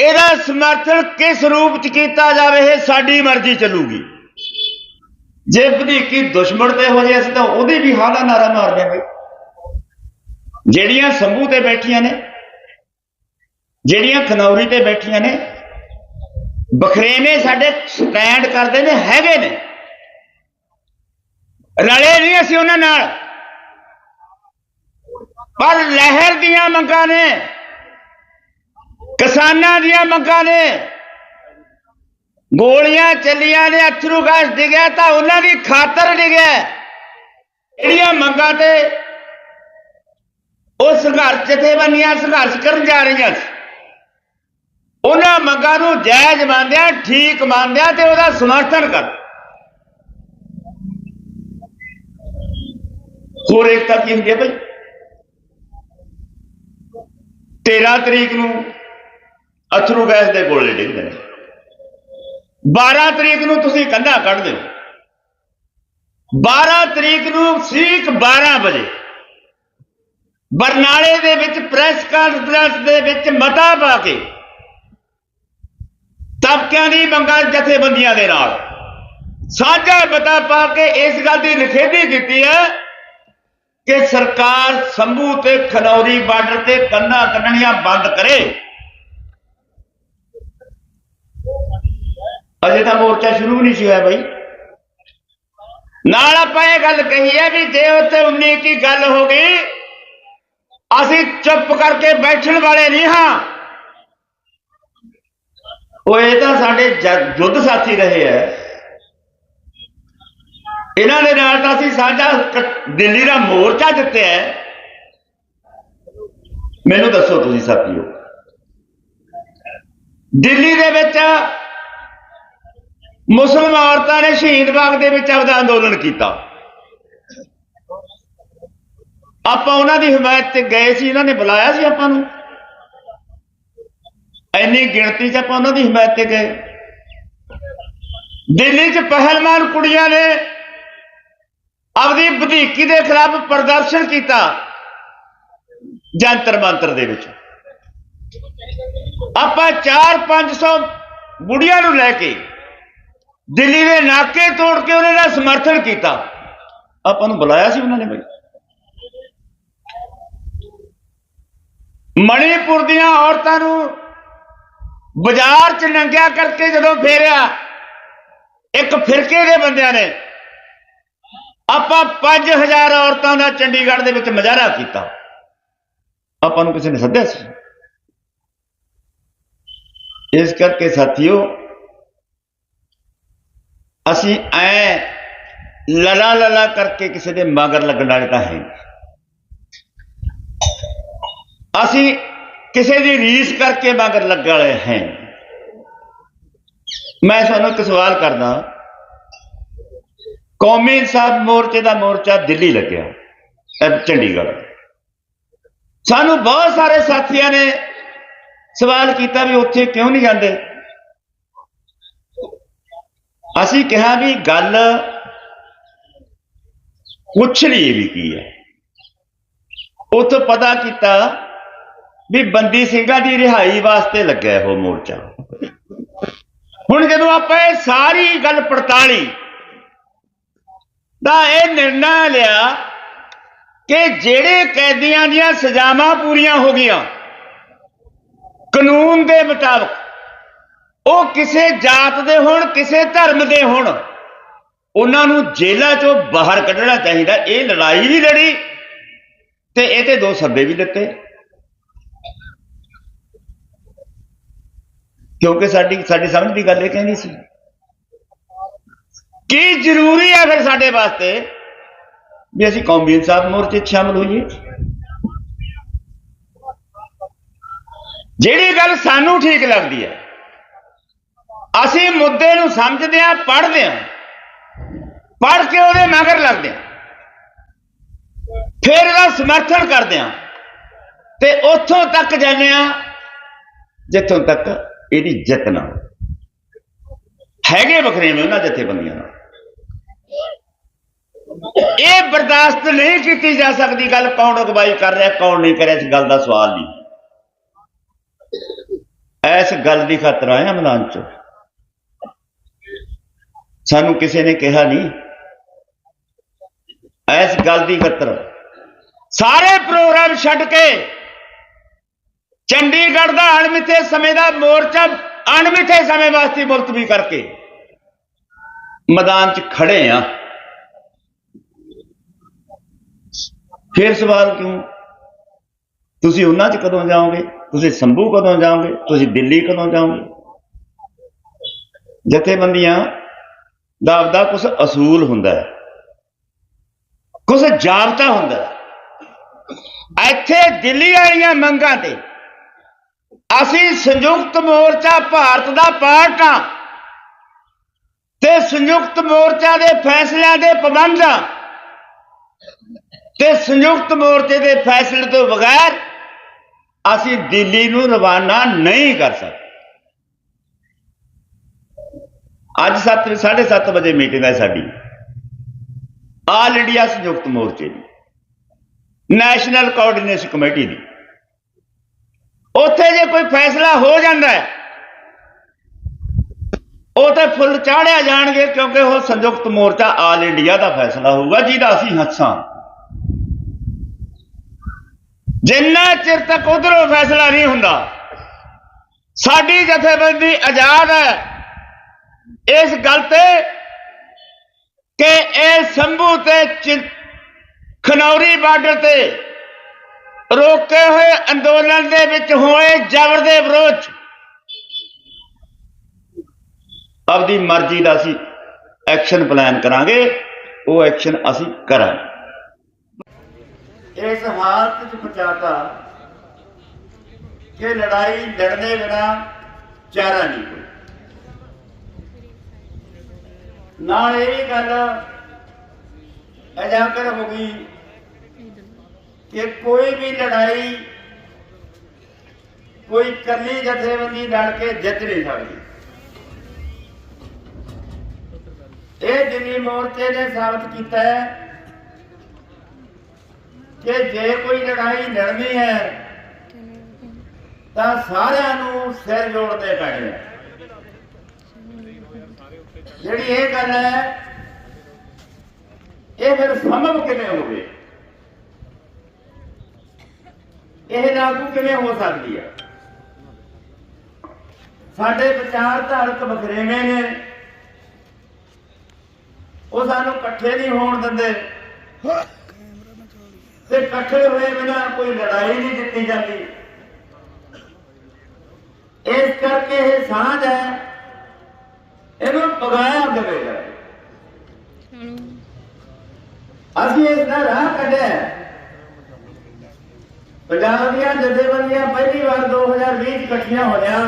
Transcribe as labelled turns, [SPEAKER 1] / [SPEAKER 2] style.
[SPEAKER 1] ਇਹਦਾ ਸਮਰਥਨ ਕਿਸ ਰੂਪ ਚ ਕੀਤਾ ਜਾਵੇ, ਇਹ ਸਾਡੀ ਮਰਜ਼ੀ ਚੱਲੂਗੀ। ਜੇ ਵਧੀਕੀ ਦੁਸ਼ਮਣ ਤੇ ਹੋ ਜੇ ਅਸੀਂ ਤਾਂ ਉਹਦੀ ਵੀ ਹਾਲਾ ਨਾਰਾ ਮਾਰ ਦਿਆਂਗੇ। ਜਿਹੜੀਆਂ ਸੰਭੂ ਤੇ ਬੈਠੀਆਂ ਨੇ, ਜਿਹੜੀਆਂ ਖਨੌਰੀ ਤੇ ਬੈਠੀਆਂ ਨੇ, ਬਖਰੇਵੇਂ ਸਾਡੇ ਸਟੈਂਡ ਕਰਦੇ ਨੇ, ਹੈਗੇ ਨੇ। ਰਲੇ ਨਹੀਂ ਅਸੀਂ ਉਹਨਾਂ ਨਾਲ। ਪਰ ਲਹਿਰ ਦੀਆਂ ਮੰਗਾਂ ਨੇ। ਕਿਸਾਨਾਂ ਦੀਆਂ ਮੰਗਾਂ ਨੇ। ਗੋਲੀਆਂ ਚੱਲੀਆਂ ਨੇ, ਅਥਰੂ ਗੈਸ ਡਿਗਿਆ ਤਾਂ ਉਹਨਾਂ ਦੀ ਖਾਤਰ ਡਿਗਿਆ ਜਿਹੜੀਆਂ ਮੰਗਾਂ ਤੇ ਉਹ ਸੰਘਰਸ਼ ਜਥੇਬੰਦੀਆਂ ਸੰਘਰਸ਼ ਕਰਨ ਜਾ ਰਹੀਆਂ ਸੀ। ਉਹਨਾਂ ਮੰਗਾਂ ਨੂੰ ਜਾਇਜ਼ ਮੰਨਦਿਆਂ, ਠੀਕ ਮੰਨਦਿਆਂ ਤੇ ਉਹਦਾ ਸਮਰਥਨ ਕਰ। ਹੋਰ ਏਕਤਾ ਕੀ ਹੁੰਦੀ ਹੈ ਭਾਈ 13 ਤਰੀਕ ਨੂੰ ਅਥਰੂ ਗੈਸ ਦੇ ਗੋਲੇ ਡਿੱਗਦੇ ਨੇ 12 ਤਰੀਕ ਨੂੰ ਤੁਸੀਂ ਕੰਧਾ ਕੱਢ ਦਿਓ। 12 ਤਰੀਕ ਨੂੰ ਠੀਕ 12 ਵਜੇ। ਬਰਨਾਲੇ ਦੇ ਵਿੱਚ ਪ੍ਰੈਸ ਕਾਨਫਰੰਸ ਦੇ ਵਿੱਚ ਮਤਾ ਪਾ ਕੇ ਤਬਕਿਆਂ ਦੀ ਮੰਗਾਂ ਜਥੇਬੰਦੀਆਂ ਦੇ ਨਾਲ ਸਾਂਝਾ ਮਤਾ ਪਾ ਕੇ ਇਸ ਗੱਲ ਦੀ ਨਿਖੇਧੀ ਕੀਤੀ ਹੈ ਕਿ ਸਰਕਾਰ ਸੰਭੂ ਤੇ ਖਨੌਰੀ ਬਾਰਡਰ ਤੇ ਕੰਧਾਂ ਕੱਢਣੀਆਂ ਬੰਦ ਕਰੇ। ਅਜੇ ਤਾਂ ਮੋਰਚਾ ਸ਼ੁਰੂ ਨਹੀਂ ਸੀ ਹੋਇਆ ਬਾਈ। ਨਾਲ ਆਪਾਂ ਇਹ ਗੱਲ ਕਹੀ ਹੈ ਵੀ ਜੇ ਉੱਥੇ 19 ਕੀ ਗੱਲ ਹੋ ਗਈ, ਅਸੀਂ ਚੁੱਪ ਕਰਕੇ ਬੈਠਣ ਵਾਲੇ ਨਹੀਂ ਹਾਂ। ਉਹ ਇਹ ਤਾਂ ਸਾਡੇ ਜ- ਯੁੱਧ ਸਾਥੀ ਰਹੇ ਐ ਇਹਨਾਂ ਦੇ ਨਾਲ ਤਾਂ ਅਸੀਂ ਸਾਂਝਾ ਦਿੱਲੀ ਦਾ ਮੋਰਚਾ ਜਿੱਤਿਆ ਮੈਨੂੰ ਦੱਸੋ ਤੁਸੀਂ ਸਾਥੀਓ। ਦਿੱਲੀ ਦੇ ਵਿੱਚ ਮੁਸਲਮਾਨ ਔਰਤਾਂ ਨੇ ਸ਼ਹੀਦ ਬਾਗ ਦੇ ਵਿੱਚ ਆਪਦਾ ਅੰਦੋਲਨ ਕੀਤਾ। ਆਪਾਂ ਉਹਨਾਂ ਦੀ ਹਮਾਇਤ ਤੇ ਗਏ ਸੀ, ਇਹਨਾਂ ਨੇ ਬੁਲਾਇਆ ਸੀ ਆਪਾਂ ਨੂੰ। ਇੰਨੀ ਗਿਣਤੀ 'ਚ ਆਪਾਂ ਉਹਨਾਂ ਦੀ ਹਮਾਇਤ ਤੇ ਗਏ। ਦਿੱਲੀ 'ਚ ਪਹਿਲਵਾਨ ਕੁੜੀਆਂ ਨੇ ਆਪਦੀ ਵਧੀਕੀ ਦੇ ਖਿਲਾਫ ਪ੍ਰਦਰਸ਼ਨ ਕੀਤਾ ਜੰਤਰ ਮੰਤਰ ਦੇ ਵਿੱਚ। ਆਪਾਂ 4-500 ਬੁੜੀਆਂ ਨੂੰ ਲੈ ਕੇ ਦਿੱਲੀ ਦੇ ਨਾਕੇ ਤੋੜ ਕੇ ਉਹਨਾਂ ਦਾ ਸਮਰਥਨ ਕੀਤਾ। ਆਪਾਂ ਨੂੰ ਬੁਲਾਇਆ ਸੀ ਉਹਨਾਂ ਨੇ ਬਈ। ਮਣੀਪੁਰ ਦੀਆਂ ਔਰਤਾਂ ਨੂੰ ਬਾਜ਼ਾਰ 'ਚ ਨੰਗਿਆ ਕਰਕੇ ਜਦੋਂ ਫੇਰਿਆ, ਇੱਕ ਫਿਰਕੇ ਦੇ ਬੰਦਿਆਂ ਨੇ ਆਪਾਂ 5000 ਔਰਤਾਂ ਦਾ ਚੰਡੀਗੜ੍ਹ ਦੇ ਵਿੱਚ ਮੁਜ਼ਾਹਰਾ ਕੀਤਾ। ਆਪਾਂ ਨੂੰ ਕਿਸੇ ਨੇ ਸੱਦਿਆ ਸੀ। ਇਸ ਕਰਕੇ ਸਾਥੀਓ ਅਸੀਂ ਐ ਲਲਾ ਲਲਾ ਕਰਕੇ ਕਿਸੇ ਦੇ ਮਗਰ ਲੱਗਣ ਵਾਲੇ ਤਾਂ ਹੈ ਅਸੀਂ ਕਿਸੇ ਦੀ ਰੀਸ ਕਰਕੇ ਮਗਰ ਲੱਗਣ ਵਾਲੇ ਹੈ ਮੈਂ ਤੁਹਾਨੂੰ ਇੱਕ ਸਵਾਲ ਕਰਦਾ ਕੌਮੀ ਇਨਸਾਫ ਮੋਰਚੇ ਦਾ ਮੋਰਚਾ ਦਿੱਲੀ ਲੱਗਿਆ ਚੰਡੀਗੜ੍ਹ। ਸਾਨੂੰ ਬਹੁਤ ਸਾਰੇ ਸਾਥੀਆਂ ਨੇ ਸਵਾਲ ਕੀਤਾ ਵੀ ਉੱਥੇ ਕਿਉਂ ਨਹੀਂ ਜਾਂਦੇ? ਅਸੀਂ ਕਿਹਾ ਵੀ ਗੱਲ ਪੁੱਛ ਲਈ ਵੀ ਕੀ ਹੈ। ਉੱਥੋਂ ਪਤਾ ਕੀਤਾ ਵੀ ਬੰਦੀ ਸਿੰਘਾਂ ਦੀ ਰਿਹਾਈ ਵਾਸਤੇ ਲੱਗਿਆ ਉਹ ਮੋਰਚਾ। ਹੁਣ ਜਦੋਂ ਆਪਾਂ ਇਹ ਸਾਰੀ ਗੱਲ ਪੜਤਾਲੀ ਦਾ ਇਹ ਨਿਰਣਾ ਲਿਆ ਕਿ ਜਿਹੜੇ ਕੈਦੀਆਂ ਦੀਆਂ ਸਜ਼ਾਵਾਂ ਪੂਰੀਆਂ ਹੋ ਗਈਆਂ, ਕਾਨੂੰਨ ਦੇ ਮੁਤਾਬਕ ਉਹ ਕਿਸੇ ਜਾਤ ਦੇ ਹੋਣ, ਕਿਸੇ ਧਰਮ ਦੇ ਹੋਣ। ਉਹਨਾਂ ਨੂੰ ਜੇਲ੍ਹਾਂ ਚੋਂ ਬਾਹਰ ਕੱਢਣਾ ਚਾਹੀਦਾ। ਇਹ ਲੜਾਈ ਵੀ ਲੜੀ। ਤੇ ਇਹਦੇ ਦੋ ਸੱਦੇ ਵੀ ਦਿੱਤੇ। ਕਿਉਂਕਿ ਸਾਡੀ ਸਾਡੀ ਸਮਝ ਦੀ ਗੱਲ ਇਹ ਕਹਿੰਦੀ ਸੀ। ਕੀ ਜ਼ਰੂਰੀ ਹੈ ਫਿਰ ਸਾਡੇ ਵਾਸਤੇ? ਵੀ ਅਸੀਂ ਕੌਮੀ ਇਨਸਾਫ ਮੋਰਚੇ 'ਚ ਸ਼ਾਮਲ ਹੋਈਏ। ਜਿਹੜੀ ਗੱਲ ਸਾਨੂੰ ਠੀਕ ਲੱਗਦੀ ਹੈ ਅਸੀਂ ਮੁੱਦੇ ਨੂੰ ਸਮਝਦੇ ਹਾਂ, ਪੜ੍ਹਦੇ ਹਾਂ। ਪੜ੍ਹ ਕੇ ਉਹਦੇ ਮਗਰ ਲੱਗਦੇ ਹਾਂ। ਫਿਰ ਇਹਦਾ ਸਮਰਥਨ ਕਰਦੇ ਹਾਂ। ਤੇ ਉੱਥੋਂ ਤੱਕ ਜਾਂਦੇ ਹਾਂ, ਜਿੱਥੋਂ ਤੱਕ ਇਹਦੀ ਜਿੱਤ ਨਾ ਹੈਗੇ ਵੱਖਰੇ ਨੇ ਉਹਨਾਂ ਜਥੇਬੰਦੀਆਂ ਨਾਲ। ਇਹ ਬਰਦਾਸ਼ਤ ਨਹੀਂ ਕੀਤੀ ਜਾ ਸਕਦੀ ਗੱਲ ਕੌਣ ਅਗਵਾਈ ਕਰ ਰਿਹਾ, ਕੌਣ ਨਹੀਂ ਕਰ ਰਿਹਾ, ਇਸ ਗੱਲ ਦਾ ਸਵਾਲ ਨਹੀਂ। ਇਸ ਗੱਲ ਦੀ ਖਾਤਰ ਆਇਆ ਮੈਦਾਨ ਚ। ਸਾਨੂੰ ਕਿਸੇ ਨੇ ਕਿਹਾ ਨਹੀਂ। ਐਸ ਗੱਲ ਦੀ ਖਤਰ ਸਾਰੇ ਪ੍ਰੋਗਰਾਮ ਛੱਡ ਕੇ ਚੰਡੀਗੜ੍ਹ ਦਾ ਅਣਮਿੱਥੇ ਸਮੇਂ ਦਾ ਮੋਰਚਾ ਅਣਮਿੱਥੇ ਸਮੇਂ ਵਾਸਤੇ ਮੁਲਤਵੀ ਕਰਕੇ ਮੈਦਾਨ 'ਚ ਖੜੇ ਆ। ਫਿਰ ਸਵਾਲ ਕਿਉਂ? ਤੁਸੀਂ ਉਹਨਾਂ 'ਚ ਕਦੋਂ ਜਾਓਗੇ? ਤੁਸੀਂ ਸੰਭੂ ਕਦੋਂ ਜਾਓਗੇ? ਤੁਸੀਂ ਦਿੱਲੀ ਕਦੋਂ ਜਾਓਗੇ? ਜਥੇਬੰਦੀਆਂ ਦਾ ਆਪਦਾ ਕੁਝ ਅਸੂਲ ਹੁੰਦਾ ਹੈ। ਕੁਝ ਜਾਬਤਾ ਹੁੰਦਾ ਹੈ। ਇੱਥੇ ਦਿੱਲੀ ਵਾਲੀਆਂ ਮੰਗਾਂ ਤੇ ਅਸੀਂ ਸੰਯੁਕਤ ਮੋਰਚਾ ਭਾਰਤ ਦਾ ਪਾਰਟ ਆ ਤੇ ਸੰਯੁਕਤ ਮੋਰਚਾ ਦੇ ਫੈਸਲਿਆਂ ਦੇ ਪਾਬੰਦ ਆ ਤੇ ਸੰਯੁਕਤ ਮੋਰਚੇ ਦੇ ਫੈਸਲੇ ਤੋਂ ਬਗੈਰ ਅਸੀਂ ਦਿੱਲੀ ਨੂੰ ਰਵਾਨਾ ਨਹੀਂ ਕਰ ਸਕਦੇ। ਅੱਜ 7 7:30 ਵਜੇ ਮੀਟਿੰਗ ਹੈ ਸਾਡੀ। ਆਲ ਇੰਡੀਆ ਸੰਯੁਕਤ ਮੋਰਚੇ ਦੀ ਨੈਸ਼ਨਲ ਕੋਆਰਡੀਨੇਸ਼ਨ ਕਮੇਟੀ ਦੀ। ਉੱਥੇ ਜੇ ਕੋਈ ਫੈਸਲਾ ਹੋ ਜਾਂਦਾ ਹੈ, ਉਹ ਤਾਂ ਫੁੱਲ ਚਾੜਿਆ ਜਾਣਗੇ ਕਿਉਂਕਿ ਉਹ ਸੰਯੁਕਤ ਮੋਰਚਾ ਆਲ ਇੰਡੀਆ ਦਾ ਫੈਸਲਾ ਹੋਊਗਾ, ਜਿਹਦਾ ਅਸੀਂ ਹੱਸਾਂ। ਜਿੰਨਾ ਚਿਰ ਤੱਕ ਉਧਰੋਂ ਫੈਸਲਾ ਨਹੀਂ ਹੁੰਦਾ, ਸਾਡੀ ਜਥੇਬੰਦੀ ਆਜ਼ਾਦ ਹੈ। ਇਸ ਗੱਲ ਤੇ ਕਿ ਇਹ ਸੰਭੂ ਤੇ ਖਨੌਰੀ ਬਾਰਡਰ ਤੇ ਰੋਕੇ ਹੋਏ ਅੰਦੋਲਨ ਦੇ ਵਿੱਚ ਹੋਏ ਜ਼ਬਰ ਦੇ ਵਿਰੋਧ ਆਪਦੀ ਮਰਜ਼ੀ ਦਾ ਅਸੀਂ ਐਕਸ਼ਨ ਪਲਾਨ ਕਰਾਂਗੇ, ਉਹ ਐਕਸ਼ਨ ਅਸੀਂ ਕਰਾਂਗੇ। ਇਸ ਹਾਲਤ 'ਚ ਪਹੁੰਚਾਤਾ ਕਿ ਲੜਾਈ ਲੜਨੇ ਬਿਨਾ ਚਾਰਾ ਨਹੀਂ ਕੋਈ ਨਾਲ ਇਹ ਵੀ ਗੱਲ ਅਜਾਕਰ ਹੋ ਗਈ ਕਿ ਕੋਈ ਵੀ ਲੜਾਈ ਕੋਈ ਕੱਲੀ ਜਥੇਬੰਦੀ ਲੜ ਕੇ ਜਿੱਤ ਨਹੀਂ ਸਕਦੀ। ਇਹ ਦਿੱਲੀ ਮੋਰਚੇ ਨੇ ਸਾਬਤ ਕੀਤਾ ਹੈ ਕਿ ਜੇ ਕੋਈ ਲੜਾਈ ਲੜਨੀ ਹੈ ਤਾਂ ਸਾਰਿਆਂ ਨੂੰ ਸਿਰ ਜੋੜਦੇ ਪੈਣੇ ਆ। ਜਿਹੜੀ ਇਹ ਗੱਲ ਹੈ, ਇਹ ਫਿਰ ਸੰਭਵ ਕਿਵੇਂ ਹੋਵੇ? ਇਹ ਲਾਗੂ ਕਿਵੇਂ ਹੋ ਸਕਦੀ ਹੈ? ਸਾਡੇ ਵਿਚਾਰ ਧਾਰਕ ਵਖਰੇਵੇਂ ਨੇ। ਉਹ ਸਾਨੂੰ ਇਕੱਠੇ ਨਹੀਂ ਹੋਣ ਦਿੰਦੇ। ਤੇ ਇਕੱਠੇ ਹੋਏ ਬਿਨਾ ਕੋਈ ਲੜਾਈ ਨਹੀਂ ਜਿੱਤੀ ਜਾਂਦੀ। ਇਸ ਕਰਕੇ ਇਹ ਸਾਂਝ ਹੈ ਦੇਵੇਗਾ ਅਸੀਂ ਇਸ ਦਾ ਰਾਹ ਕੱਢਿਆ। ਪੰਜਾਬ ਦੀਆਂ ਜਥੇਬੰਦੀਆਂ ਪਹਿਲੀ ਵਾਰ 2020 ਚ ਇਕੱਠੀਆਂ ਹੋਈਆਂ।